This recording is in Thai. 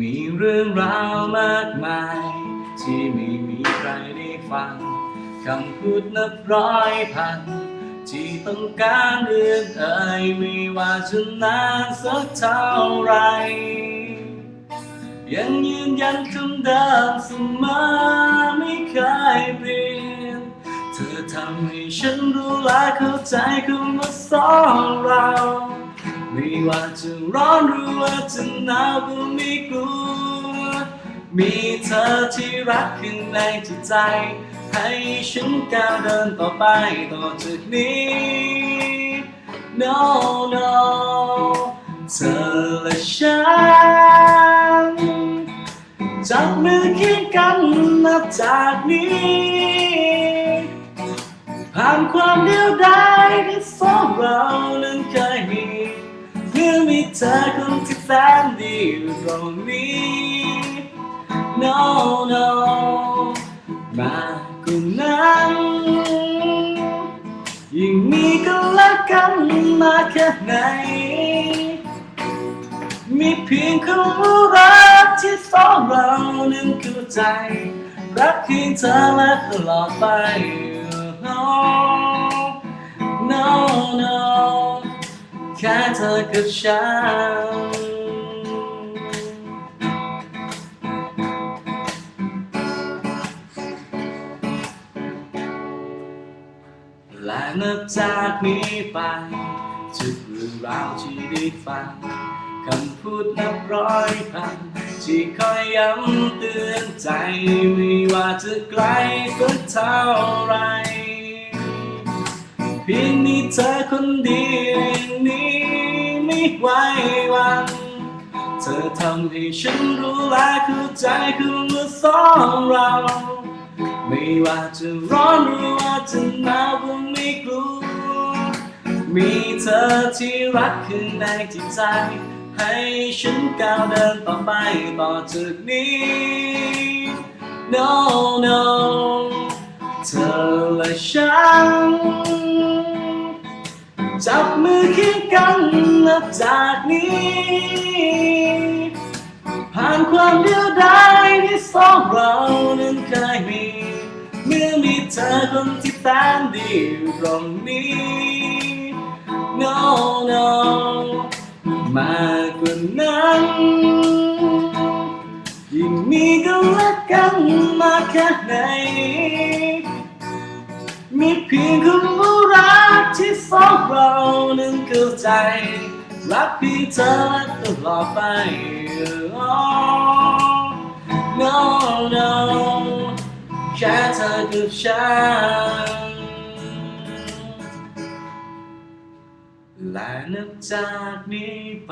มีเรื่องราวมากมาย ที่ไม่มีใครได้ฟังคำพูดนับร้อยพัน ที่ต้องการเอื้อนเอ่ยไม่ว่าจะนานสักเท่าไร ยังยืนยันคำเดิมเสมอไม่เคยเปลี่ยน เธอทำให้ฉันรู้และเข้าใจคำว่าสองเรา ไม่ว่าจะร้อนหรือว่าจะหนาวก็ไม่กลัว มีเธอที่รักข้างในจิตใจ ให้ฉันก้าวเดินต่อไปต่อจากนี้ no no เธอและฉันจับมือเคียงกันนับจากนี้ผ่านความเดียวดายที่สองเรานั้นเคย เธอคนที่แสนดีอยู่ตรงนี้ no no มากกว่านั้นยิ่งมีกันและกันมากแค่ไหน มีเพียงคำรักที่สองเรานั้นเข้าใจ รักเพียงเธอและตลอดไป no no แค่เธอกับฉันและนับจากนี้ไปทุกเรื่องราวที่ได้ฟังคำพูดนับร้อยพันที่คอยย้ำเตือนใจ ไม่ว่าจะไกลสักเท่าไร พียงมีเธอคนเดียวอย่างนี้ไม่ไหวหวันเธอทำให้ฉันรู้และเข้าใจคือว่าสองเรา ไม่ว่าจะร้อนหรือว่าจะหนาวก็ไม่กลัว มีเธอที่รักข้างในจิตใจ ให้ฉันก้าวเดินต่อไปต่อจากนี้ no no เธอและฉัน จับมือเคียงกันนับจากนี้ ผ่านความเดียวดายที่สองเรานั้นเคยมี เมื่อมีเธอคนที่แสนดีอยู่ตรงนี้ no no มากกว่านั้นยิ่งมีกันและกันมากแค่ไหนมีเพียงคำว่า องเรานั้นเข้าใจ รักพี่เธอตลอดไป oh, no no แค่เธอกับฉันและนับจากนี้ไป